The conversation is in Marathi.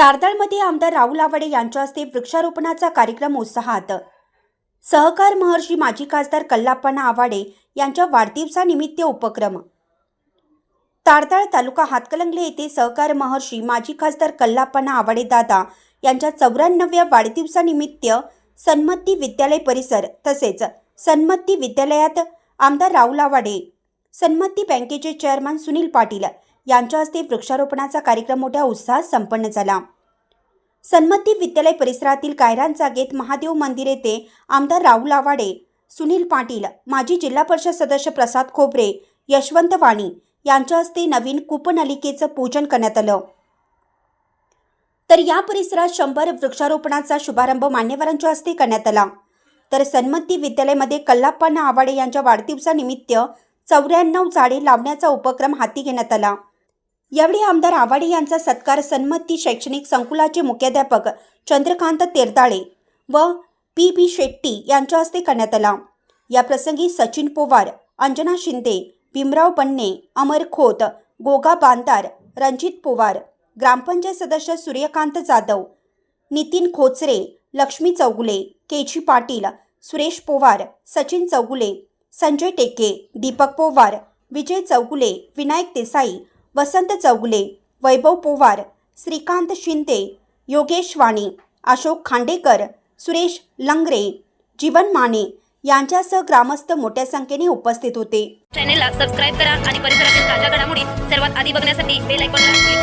तारदाळमध्ये आमदार राहुल आवाडे यांच्या हस्ते वृक्षारोपणाचा कार्यक्रम उत्साहात. सहकार महर्षी माजी खासदार कल्लाप्पना आवाडे यांच्या वाढदिवसानिमित्त उपक्रम. तारदाळ तालुका हातकलंगले येथे सहकार महर्षी माजी खासदार कल्लाप्पना आवाडे दादा यांच्या चौऱ्याण्णव्या वाढदिवसानिमित्त सन्मती विद्यालय परिसर तसेच सन्मती विद्यालयात आमदार राहुल आवाडे सन्मती बँकेचे चेअरमन सुनील पाटील यांच्या हस्ते वृक्षारोपणाचा कार्यक्रम मोठ्या उत्साहात संपन्न झाला. सन्मती विद्यालय परिसरातील कायरान जागेत महादेव मंदिर येथे आमदार राहुल आवाडे सुनील पाटील माजी जिल्हा परिषद सदस्य प्रसाद खोबरे यशवंत वाणी यांच्या हस्ते नवीन कूपनलिकेचं पूजन करण्यात आलं. तर या परिसरात शंभर वृक्षारोपणाचा शुभारंभ मान्यवरांच्या हस्ते करण्यात आला. तर सन्मती विद्यालयामध्ये कल्लाप्पा आवाडे यांच्या वाढदिवसानिमित्त चौऱ्याण्णव झाडे लावण्याचा उपक्रम हाती घेण्यात आला. यावेळी आमदार आवाडे यांचा सत्कार सन्मती शैक्षणिक संकुलाचे मुख्याध्यापक चंद्रकांत तेरताळे व पी बी शेट्टी यांच्या हस्ते करण्यात आला. या प्रसंगी सचिन पोवार अंजना शिंदे भीमराव पन्ने अमर खोत गोगा बांदार रणजित पोवार ग्रामपंचायत सदस्य सूर्यकांत जाधव नितीन खोचरे लक्ष्मी चौगुले केजी पाटील सुरेश पोवार सचिन चौगुले संजय टेके दीपक पोवार विजय चौगुले विनायक देसाई वसंत चौगुले वैभव पोवार श्रीकांत शिंदे योगेश वाणी अशोक खांडेकर सुरेश लंगरे जीवन माने यांच्यासह ग्रामस्थ मोठ्या संख्येने उपस्थित होते. चॅनेलला सबस्क्राईब करा आणि परिसरातील ताज्या घडामोडी सर्वात आधी बघण्यासाठी बेल आयकॉनला क्लिक करा.